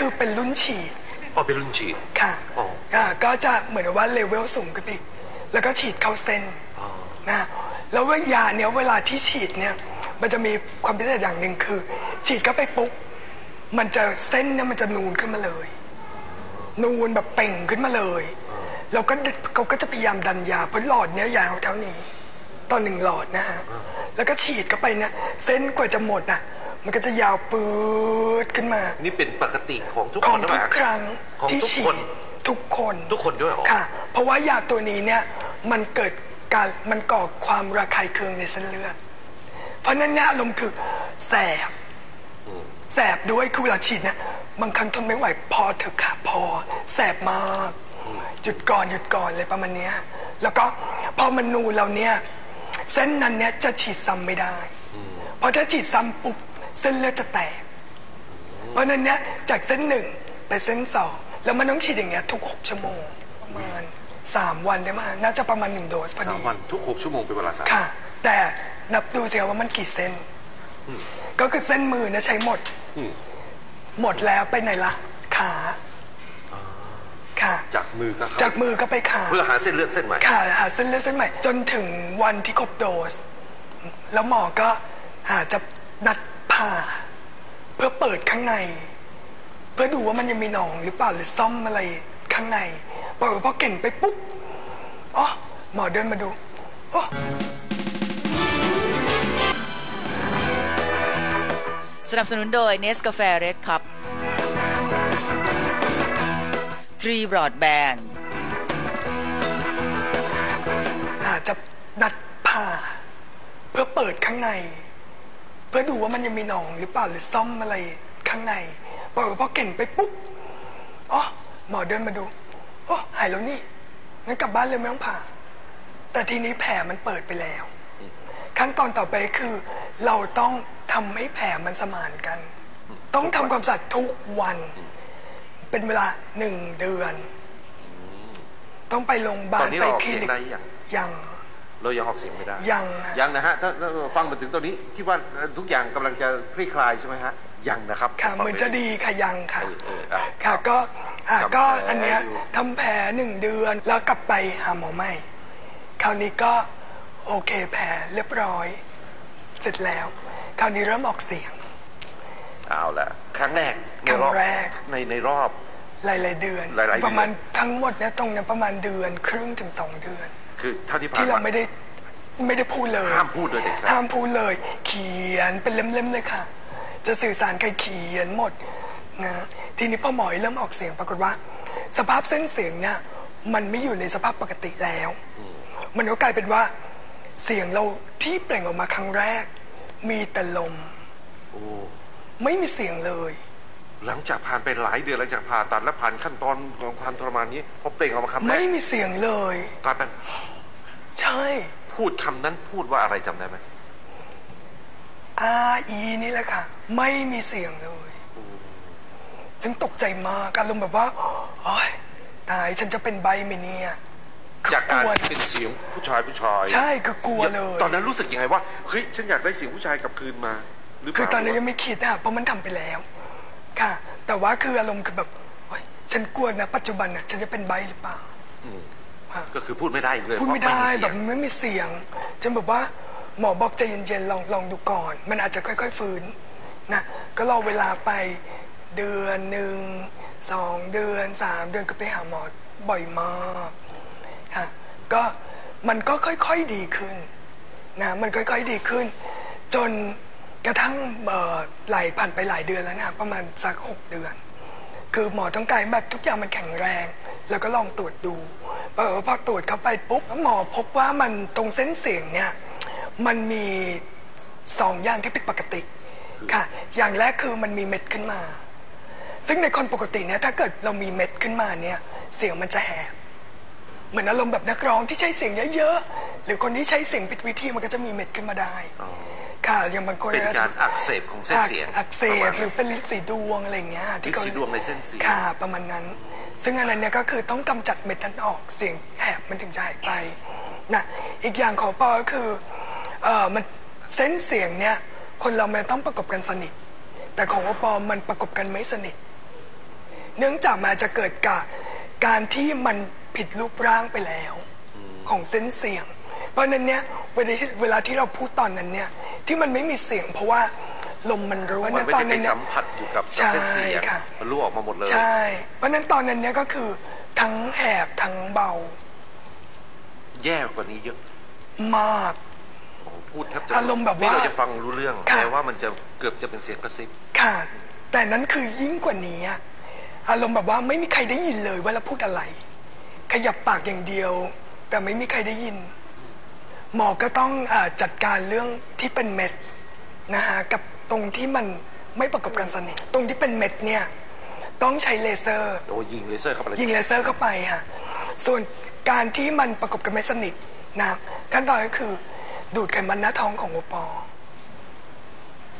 คือเป็นรุ่นฉีดอ๋อเป็นรุ่นฉีด ค่ะอ๋ออ่าก็จะเหมือนกับว่าเลเวลสูงขึ้นไปอีกแล้วก็ฉีดเข้าเส้นนะแล้วว่ายาเนี้ยเวลาที่ฉีดเนี่ยมันจะมีความพิเศษอย่างหนึ่งคือ ฉีดเข้าไปปุ๊บมันจะเส้นเนี่ยมันจะนูนขึ้นมาเลย นูนแบบเป่งขึ้นมาเลยแล้วก็เขาก็จะพยายามดันยาเพราะหลอดเนี้ยยาวเท่านี้ต่อหนึ่งหลอดนะฮะแล้วก็ฉีดเข้าไปเนี่ยเส้นกว่าจะหมดอะ มันก็จะยาวปืดขึ้นมา นี่เป็นปกติของทุกขคองนหรือทุเปกล่าครั้งของที่ทุกฉีคดนทุกคนทุกคนด้วยเหรอ ค่ะ เพราะว่ายาตัวนี้เนี่ยมันเกิดการมันก่อความระคายเคืองในเส้นเลือด เพราะฉะนั้นเนี่ยอารมณ์คือแสบแสบด้วยคือเวลาฉีดเนี่ยบางครั้งทนไม่ไหวพอเถอะค่ะพอ แสบมากหยุดก่อนหยุดก่อนเลยประมาณเนี้ยแล้วก็พอมันนูนเราเนี่ยเส้นนั้นเนี่ยจะฉีดซ้ำไม่ได้เพราะถ้าฉีดซ้ำปุ๊บ เส้นเลือดจะแตก เพราะฉะนั้นเนี่ยจากเส้นหนึ่งไปเส้นสองแล้วมันต้องฉีดอย่างเงี้ยทุกหกชั่วโมงประมาณสามวันได้มั้ยน่าจะประมาณหนึ่งโดสพอสาดี มวันทุกหกชั่วโมงเป็นเวลาสามค่ะ แต่นับดูสิว่ามันกี่เส้น ก็คือเส้นมือนะใช้หมดหมดแล้วไปไหนละขาค่ะ จากมือก็เข้าจากมือก็ไปขา เพื่อหาเส้นเลือดเส้นใหม่ ค่ะหาเส้นเลือดเส้นใหม่จนถึงวันที่ครบโดส แล้วหมอก็อาจจะนัด ผ่า เพื่อเปิดข้างใน เพื่อดูว่ามันยังมีหนองหรือเปล่าหรือซ่อมอะไรข้างในปรากฏว่าพอเก่งไปปุ๊บอ๋อหมอเดินมาดูโอ้สนับสนุนโดยเนสกาแฟเรดคัพทรีบรอดแบนอาจจะนัดผ่า เพื่อเปิดข้างใน เพื่อดูว่ามันยังมีหนองหรือเปล่าหรือซ่อมอะไรข้างในปรากฏว่าพอเก่งไปปุ๊บอ๋อหมอเดินมาดูโอ้หายแล้วนี่งั้นกลับบ้านเลยไม่ต้องผ่า แต่ทีนี้แผลมันเปิดไปแล้ว ขั้นตอนต่อไปคือ เราต้องทำให้แผลมันสมานกัน ต้องทำความสะอาดทุกวัน เป็นเวลาหนึ่งเดือน ต้องไปโรงพยาบาตอลนนี้ไปเราออกคลิเสียงนิกได้ยังยัง เรายังออกเสียงไม่ได้ ยังยังนะฮะถ้าถ้าฟังมาถึงตอนนี้ที่ว่าทุกอย่างกำลังจะคลี่คลายใช่ไหมฮะ ยังนะครับค่ะฟังเหมือนจะดีค่ะยังค่ะ เออเอออะ ค่ะก็อะทำแผลก็อันเนี้ยอยู่ ทำแผลหนึ่งเดือนแล้วกลับไปหาหมอใหม่คราวนี้ก็โอเคแผลเรียบร้อย เสร็จแล้ว คราวนี้เริ่มออกเสียง เอาละครั้งแรกในครั้งรอบแรก ในในรอบ หลาย ๆ เดือน หลายๆเดือน ประมาณทั้งหมดเนี่ยตรงเนี้ยประมาณเดือนครึ่งถึงสองเดือน คือเท่าที่ผ่านที่เรามาไม่ได้ไม่ได้พูดเลย ห้ามพูดเลยเด็ดขาด ห้ามพูดเลย เขียนเป็นเล่มๆเลยค่ะ จะสื่อสารใครเขียนหมดนะทีนี้พอหมอเริ่มออกเสียงปรากฏว่า สภาพเส้นเสียงเนี่ยมันไม่อยู่ในสภาพปกติแล้ว มันก็กลายเป็นว่า เสียงเราที่เปล่งออกมาครั้งแรก มีแต่ลมโอ้ไม่มีเสียงเลย หลังจากผ่านไปหลายเดือนหลังจากผ่าตัดและผ่านขั้นตอนของความทรมานนี้พอเปล่งออกมาคำแรไม่กมีเสียงเลย กลายเป็นใช่ พูดคำนั้นพูดว่าอะไรจำได้ไหมอาอีนี่แหละค่ะ ไม่มีเสียงเลยซึ่งตกใจมากอารมณ์แบบว่าโอ๊ยตายฉันจะเป็นใบไหมเนี่ยจากการลัวเป็นเสียงผู้ชายผู้ชายใช่คือกลัวเลยตอนนั้นรู้สึกยังไงว่าเฮ้ยฉันอยากได้เสียงผู้ชายกลับคืนมา หรือเปคือล่าตอนนั้นยังไม่คิดอะเพราะมันทำไปแล้ว ค่ะ แต่ว่าคืออารมณ์คือแบบโอ๊ยฉันกลัวนะ ปัจจุบันน่ะฉันจะเป็นใบหรือเปล่าก็คือพูดไม่ได้อีกเลยพูดไม่ได้เพแบราะบไม่มีเสียงไม่มีเสียงจนแบบว่าหมอบอกใจเย็นๆลองลองดูก่อน มันอาจจะค่อยๆฟื้นนะก็รอเวลาไปเดือนหนึ่งสองเดือนสามเดือนก็ไปหาหมอบ่อยมากค่ะก็มันก็ค่อยๆดีขึ้นนะมันค่อยๆดีขึ้น จน กระทั่งไหลผ่านไปหลายเดือนแล้วนะประมาณสักหกเดือน คือหมอต้องการแบบทุกอย่างมันแข็งแรง แล้วก็ลองตรวจดูเออพอตรวจเข้าไปปุ๊บหมอพบว่ามันตรงเส้นเสียงเนี่ยมันมีสองอย่างที่ผิดปกติค่ะ อย่างแรกคือมันมีเม็ดขึ้นมา ซึ่งในคนปกติเนี่ยถ้าเกิดเรามีเม็ดขึ้นมาเนี่ยเสียงมันจะแหบเหมือนอารมณ์แบบนักร้องที่ใช้เสียงเยอะๆหรือคนที่ใช้เสียงผิดวิธีมันก็จะมีเม็ดขึ้นมาได้ ค่ะอย่างบางคนเป็นก็จะการอักเสบของเส้นเสียงอักเสประมาบณหรือเป็นลินสีดวงอะไรอย่างเงี้ยที่เขาลิ้นสีดวงในเส้นเสียงค่ะประมาณนั้น ซึ่งอันนั้นเนี่ยก็คือต้องกำจัดเม็ดนั้นออกเสียงแหบมันถึงจะหายไปนะอีกอย่างของปอก็คือเออมันเส้นเสียงเนี่ยคนเรามันต้องประกบกันสนิท แต่ของอปอมันประกบกันไม่สนิท เนื่องจากมันจะเกิดกับการที่มันผิดรูปร่างไปแล้ว ของเส้นเสียง เพราะฉะนั้นเนี่ยเวลาที่เวลาที่เราพูดตอนนั้นเนี่ย ที่มันไม่มีเสียง เพราะว่าลมมันรั้วมันไม่ตอได้นไปนั้นเนี่ยสัมผัสอยู่กับใช่เส้นเสียงค่ะมันรั่วออกมาหมดเลย ใช่ เพราะฉะนั้นตอนนั้นเนี่ยก็คือทั้งแหบทั้งเบาแย่กว่านี้เยอะมาก โอ้โหพูดแทบจะอารมณ์แบบว่านี่เราจะฟังรู้เรื่องค่ะ แต่ว่ามันจะเกือบจะเป็นเสียงกระซิบค่ะ แต่นั้นคือยิ่งกว่านี้อะอารมณ์แบบว่าไม่มีใครได้ยินเลยว่าเราพูดอะไร ขยับปากอย่างเดียว แต่ไม่มีใครได้ยิน หมอก็ต้องอาจัดการเรื่องที่เป็นเม็ดนะฮะกับตรงที่มันไม่ประกอบกันสนิทตรงที่เป็นเม็ดเนี่ยต้องใช้เลเซอร์โอ้ยิงเลเซอร์เข้าไปเลยยิงเลเซอร์เข้าไปค่ะส่วนการที่มันประกบกันไม่สนิทนะขั้นตอนก็คือดูดไขมันหน้าท้องของโอปอ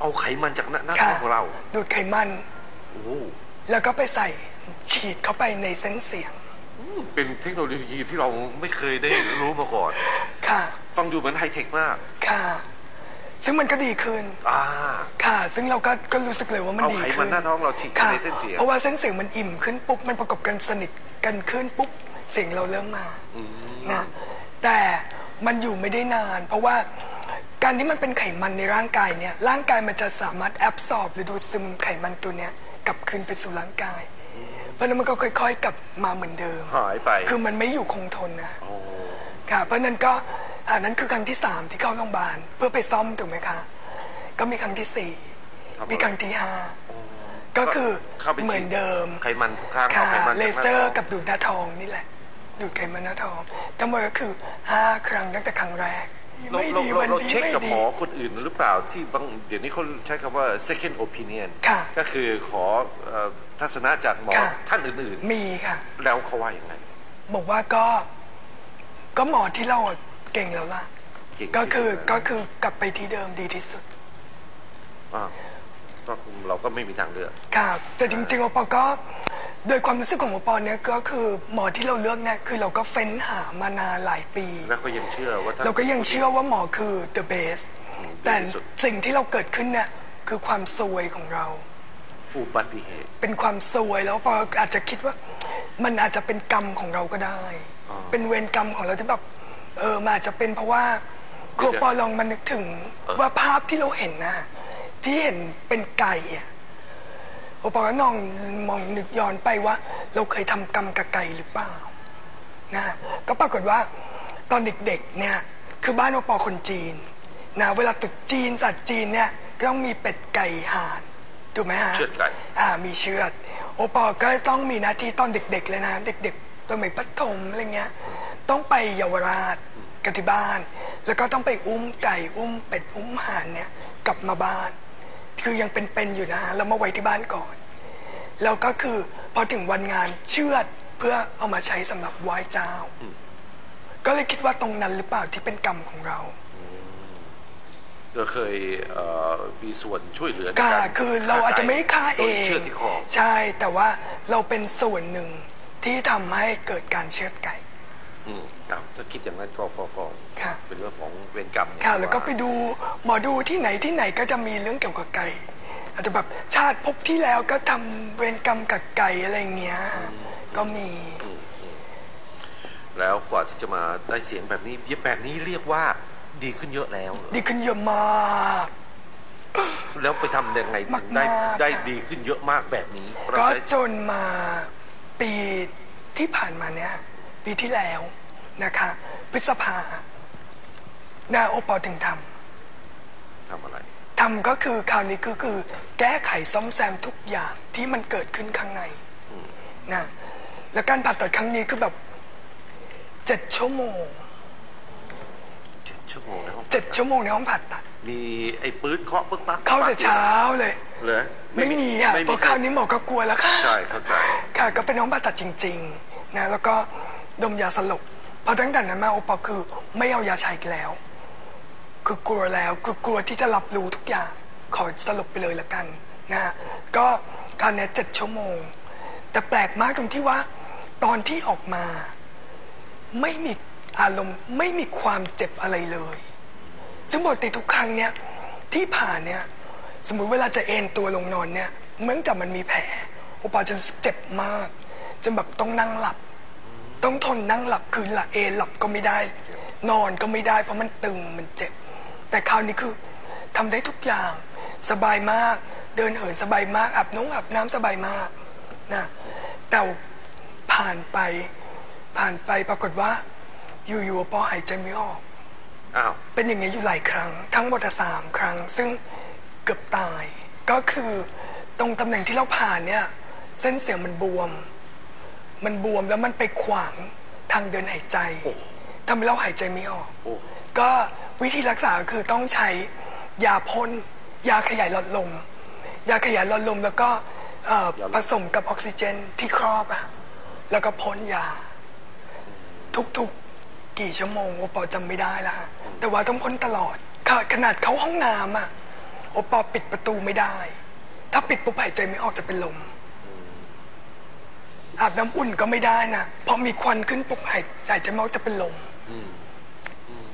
เอาไขมันจากหน้าหน้าท้องของเรา ดูดไขมันโอ้โหแล้วก็ไปใส่ฉีดเข้าไปในเส้นเสียง เป็นเทคโนโลยีที่เราไม่เคยได้รู้มาก่อน ค่ะ ฟังดูเหมือนไฮเทคมาก ค่ะ ซึ่งมันก็ดีขึ้น อ่า ค่ะ ซึ่งเราก็ก็รู้สึกเลยว่ามันเอาดีไขขึ้นมันหน้าท้องเราฉีดเข้าค่ะในเส้นเสียง เพราะว่าเส้นเสียงมันอิ่มขึ้นปุ๊บมันประกบกันสนิทกันขึ้นปุ๊บเสียงเราเริ่มมานะแต่มันอยู่ไม่ได้นาน เพราะว่าการที่มันเป็นไขมันในร่างกายเนี่ยร่างกายมันจะสามารถแอบซอบหรือดูดซึมไขมันตัวเนี้ยกลับคืนไปสู่ร่างกาย เพราะฉะนั้นมันก็ค่อย ๆ กลับมาเหมือนเดิม หายไป คือมันไม่อยู่คงทนนะโอ้ค่ะ เพราะฉะนั้นก็อันนั้นคือครั้งที่สามที่เข้าโรงพยาบาลเพื่อไปซ่อมถูกไหมคะ ก็มีครั้งที่สี่ทำอะไร มีครั้งที่ห้าก็คือเข้าไปเหมือนเดิม ไขมันทุกครั้งค่ะเอาไขมันเลจากหน้าเซอท้อร์งกับดูดหน้าทองนี่แหละ ดูดไขมันหน้าทองทั้งหมดก็คือห้าครั้งตั้งแต่ครั้งแรก เราไม่เราดีเราวันเรานี้เช็คไม่กับดี หมอคนอื่นหรือเปล่าที่บางเดี๋ยวนี้เขาใช้คำว่า second opinion ค่ะก็คือขอเอ่อทัศนะจากหมอค่ะ ท่านอื่นมีค่ะ ๆ แล้วเขาว่าอย่างไร บอกว่าก็ ก็หมอที่เราเก่งแล้วล่ะ เก่งที่สุด ก็คือแล้วก็คือกลับไปที่เดิมดีที่สุด อ่าก็คงเราก็ไม่มีทางเลือก ค่ะแต่จริงๆอปอก็ โดยความรู้สึกของอปอเนี่ยก็คือหมอที่เราเลือกเนี่ยคือเราก็เฟ้นหามานานหลายปี แล้วก็ยังเชื่อว่าท่านเราก็ยังเชื่อว่าหมอคือ the best อืมแต่ดีที่สุดสิ่งที่เราเกิดขึ้นเนี่ยคือความซวยของเรา อุบัติเหตุ เป็นความซวยแล้วปออาจจะคิดว่า มันอาจจะเป็นกรรมของเราก็ได้อ๋อเป็นเวรกรรมของเราที่แบบเออมันอาจจะเป็นเพราะว่าครูเดี๋ยวปอลองมานึกถึงเออว่าภาพที่เราเห็นนะที่เห็นเป็นไก่อะ โอปอก็นองมองนึกย้อนไปว่า เราเคยทำกรรมกับไก่หรือเปล่านะก็ปรากฏว่าตอนเด็กๆเนี่ยคือบ้านโอปอคนจีนนะเวลาตรุษจีนสัตว์จีนเนี่ยก็ต้องมีเป็ดไก่ห่านถูกไหมฮะเชือดไก่อ่ามีเชือด โอปอก็ต้องมีหน้าที่ตอนเด็ก ๆ เลยนะ เด็กๆสมัยประถมอะไรเงี้ยต้องไปเยาวราชกันที่บ้าน แล้วก็ต้องไปอุ้มไก่อุ้มเป็ดอุ้มห่านเนี่ยกลับมาบ้าน คือยังเป็นๆอยู่นะแล้วมาไว้ที่บ้านก่อน แล้วก็คือพอถึงวันงานเชือดเพื่อเอามาใช้สำหรับไหว้เจ้า ก็เลยคิดว่าตรงนั้นหรือเปล่าที่เป็นกรรมของเราเราเคยเอ่อมีส่วนช่วยเหลือในก็การคือเราอาจจะไม่ได้ฆ่าเอโดยง เชือดที่คอ ใช่แต่ว่าเราเป็นส่วนหนึ่งที่ทำให้เกิดการเชือดไก่ อืมครับถ้าคิดอย่างนั้นก็ก็ก็ค่ะ เป็นเรื่องของเวรกรรมค่ะแล้วก็ไปดูหมอดูที่ไหนที่ไหนก็จะมีเรื่องเกี่ยวกับไก่ อาจจะแบบชาติภพที่แล้วก็ทำเวรกรรมกับไก่อะไรเงี้ย ก็มีแล้วกว่าที่จะมาได้เสียงแบบนี้แบบนี้เรียกว่าดีขึ้นเยอะแล้วดีขึ้นเยอะมาก แล้วไปทำยังไงถึงได้มากๆ ได้ดีขึ้นเยอะมากแบบนี้เราก็ใช้จนมาปีที่ผ่านมาเนี่ย ปีที่แล้วนะคะ พฤษภานาโอปอถึงทำทำอะไรทำก็คือคราวนี้คือคือ แก้ไขซ่อมแซมทุกอย่างที่มันเกิดขึ้นข้างในนะแล้วการผ่าตัดครั้งนี้คือแบบเจ็ดชั่วโมงเจ็ดชั่วโมงในห้องเจ็ดชั่วโมงในห้องผ่าตัด มีไอ้ปื๊ดเคาะปึ๊กปักเข้าแต่เช้าเลย เหรอไม่มีค่ะไม่เพราะคราวนี้หมอก็กลัวแล้วค่ะ ใช่เข้าใจ ค่ะก็เป็นห้องผ่าตัดจริงๆนะแล้วก็ ดมยาสลบพอตั้งแต่นั้นมาโอปอคือไม่เอายาชาอีกแล้ว คือกลัวแล้วคือกลัวที่จะรับรู้ทุกอย่างขอสลบไปเลยละกันนะก็การเนี้เจ็ดชั่วโมง แต่แปลกมากตรงที่ว่า ตอนที่ออกมา ไม่มีอารมณ์ไม่มีความเจ็บอะไรเลย ซึ่งปกติทุกครั้งเนี่ยที่ผ่านเนี่ยสมมุติเวลาจะเอนตัวลงนอนเนี่ยเมื่อจากมันมีแผลโอปอจะเจ็บมากจนแบบต้องนั่งหลับ ต้องทนนั่งหลับคืนละเอนหลับก็ไม่ได้ นอนก็ไม่ได้เพราะมันตึงมันเจ็บ แต่คราวนี้คือทำได้ทุกอย่างสบายมาก เดินเหินสบายมากอาบน้ำอาบน้ำสบายมากนะแต่ผ่านไปผ่านไปปรากฏว่า อยู่ๆโอปอหายใจไม่ออกอ้าวเป็นอย่างนี้อยู่หลายครั้ง ทั้งหมดอะสามครั้ง ซึ่งเกือบตาย ก็คือตรงตำแหน่งที่เราผ่านเนี่ย เส้นเสียงมันบวม มันบวมแล้วมันไปขวางทางเดินหายใจทำให้เราหายใจไม่ออกโอ้ก็วิธีรักษาคือต้องใช้ยาพ่นยาขยายหลอดลม ยาขยายหลอดลมแล้วก็เอ่อผสมกับออกซิเจนที่ครอบอะแล้วก็พ่นยา ทุกๆกี่ชั่วโมงโอปอจำไม่ได้แล้วฮะแต่ว่าต้องพ่นตลอดขขนาดเข้าห้องน้ำอะโอปอปิดประตูไม่ได้ ถ้าปิดปุ๊บหายใจไม่ออกจะเป็นลม อาบน้ำอุ่นก็ไม่ได้นะพอมีควันขึ้นปุ๊บหายหายใจไม่ออกจะเป็นลม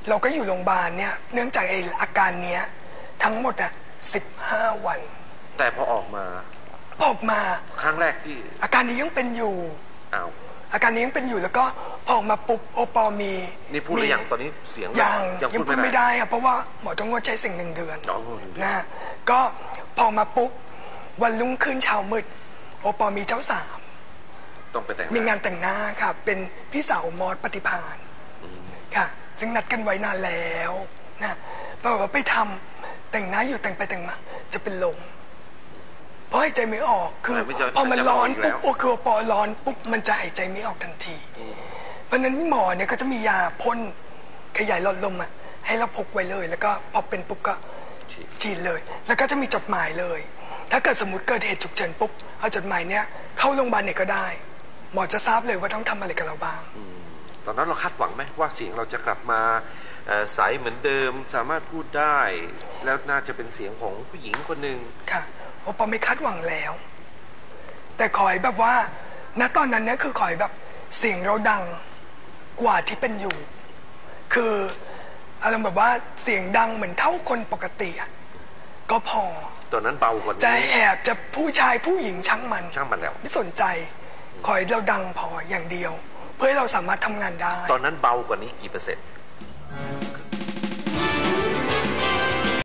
เราก็อยู่โรงพยาบาลเนี่ย เนื่องจากไออาการเนี้ย ทั้งหมดอะสิบห้าวัน แต่พอออกมาพอออกมาครั้งแรกที่ อาการนี้ยังเป็นอยู่อ้าวอาการนี้ยังเป็นอยู่แล้วก็พอออกมาปุ๊บโอปอมีนี่พูดหรือยังตอนนี้เสียงยังยังยังพูพูดดไม่ไม่ได้ได้ครับเพราะว่าหมอต้องงดใช้สิ่งหนึ่งเดือนอ๋อนะฮะก็พอมาปุ๊บวันรุ่งขึ้นเช้ามืด โอปอมีเจ้าสาว ต้องไปแต่งมีหงานแต่งหน้าค่ะ เป็นพี่สาวมอสปฏิพานค่ะ ซึ่งนัดกันไว้นานแล้วนะปรากฏว่าไปทำแต่งหน้าอยู่แต่งไปแต่งมา จะเป็นลมเพราะหายใจไม่ออกคือไม่ใช่พอมันร้อนหายใจไม่ปุ๊ออกอีกแล้วบโอคือพอร้อนปุ๊บมันจะหายใจไม่ออกทันที เพราะฉะนั้นหมอเนี่ยก็จะมียาพ่นขยายหลอดลมอะให้เราพกไว้เลย แล้วก็พอเป็นปุ๊บก็ฉีดเลย แล้วก็จะมีจดหมายเลย ถ้าเกิดสมมติเกิดเหตุฉุกเฉินปุ๊บเอาจดหมายเนี้ยเข้าโรงพยาบาลไหนก็ได้ หมอจะทราบเลยว่าต้องทำอะไรกับเราบ้าง ตอนนั้นเราคาดหวังไหมว่าเสียงเราจะกลับมาเอ่อใสเหมือนเดิมสามารถพูดได้ แล้วน่าจะเป็นเสียงของผู้หญิงคนหนึ่งค่ะโอปอไม่คาดหวังแล้ว แต่ขอให้แบบว่า ณตอนนั้นเนี่ยคือขอให้แบบเสียงเราดังกว่าที่เป็นอยู่ คืออารมณ์แบบว่าเสียงดังเหมือนเท่าคนปกติอะก็พอ ตอนนั้นเบากว่าจะนี้แหบจะผู้ชายผู้หญิงช่างมัน ช่างมันแล้ว ไม่สนใจ ขอให้เราดังพออย่างเดียว เพื่อให้เราสามารถทำงานได้ ตอนนั้นเบากว่านี้กี่เปอร์เซ็นต์